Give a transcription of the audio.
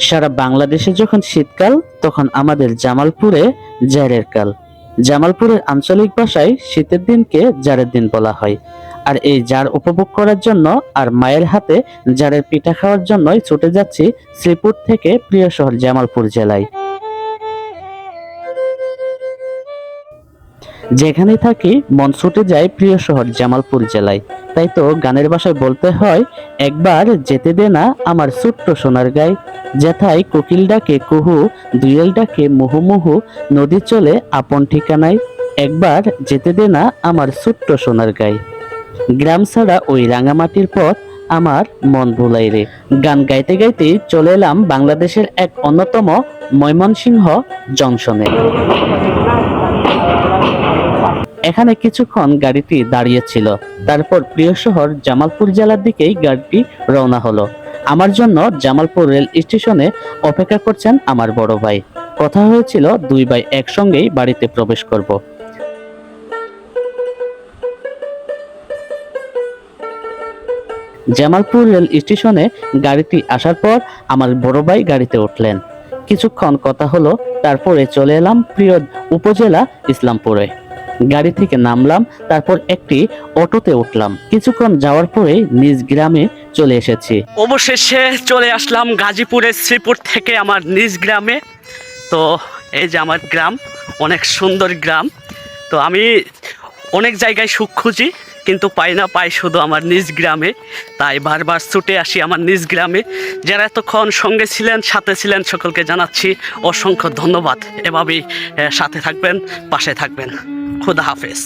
সারা বাংলাদেশে যখন শীতকাল, তখন আমাদের জামালপুরে জারের কাল। জামালপুরের আঞ্চলিক ভাষায় শীতের দিনকে জারের দিন বলা হয়। আর এই জার উপভোগ করার জন্য আর মায়ের হাতে জারের পিঠা খাওয়ার জন্যই ছুটে যাচ্ছি শ্রীপুর থেকে প্রিয় শহর জামালপুর জেলায়। যেখানে থাকি, মন ছুটে যায় প্রিয় শহর জামালপুর জেলায়। তাই তো গানের বাসায় বলতে হয়, একবার যেতে দে না আমার ছোট্ট সোনার গায়ে যেথায় কোকিল ডাকে কুহু, দুয়েল ডাকে মুহুমুহু মুহু, নদী চলে আপন ঠিকানায়। একবার যেতে দে না আমার ছোট্ট সোনার গায়ে গ্রাম ছাড়া ওই রাঙামাটির পথ আমার মন ভুলাই রে। গান গাইতে গাইতে চলে এলাম বাংলাদেশের এক অন্যতম ময়মনসিংহ জংশনে। এখানে কিছুক্ষণ গাড়িটি দাঁড়িয়েছিল। তারপর প্রিয় শহর জামালপুর জেলার দিকেই গাড়িটি রওনা হলো। আমার জন্য জামালপুর রেল স্টেশনে অপেক্ষা করছেন আমার বড় ভাই। কথা হয়েছিল, দুই ভাই একসঙ্গেই বাড়িতে প্রবেশ করব। জামালপুর রেল স্টেশনে গাড়িটি আসার পর আমার বড় ভাই গাড়িতে উঠলেন। কিছুক্ষণ কথা হলো, তারপরে চলে এলাম প্রিয় উপজেলা ইসলামপুরে। গাড়ি থেকে নামলাম, তারপর একটি অটোতে উঠলাম। কিছুক্ষণ যাওয়ার পরে নিজ গ্রামে চলে এসেছি। অবশেষে চলে আসলাম গাজীপুরের শ্রীপুর থেকে আমার নিজ গ্রামে। তো এই যে আমার গ্রাম, অনেক সুন্দর গ্রাম। তো আমি অনেক জায়গায় সুখ খুঁজি, কিন্তু পাই না পাই শুধু আমার নিজ গ্রামে। তাই বারবার ছুটে আসি আমার নিজ গ্রামে। যারা এতক্ষণ সঙ্গে ছিলেন, সাথে ছিলেন, সকলকে জানাচ্ছি অসংখ্য ধন্যবাদ। এভাবেই সাথে থাকবেন, পাশে থাকবেন। খুদা হাফেজ।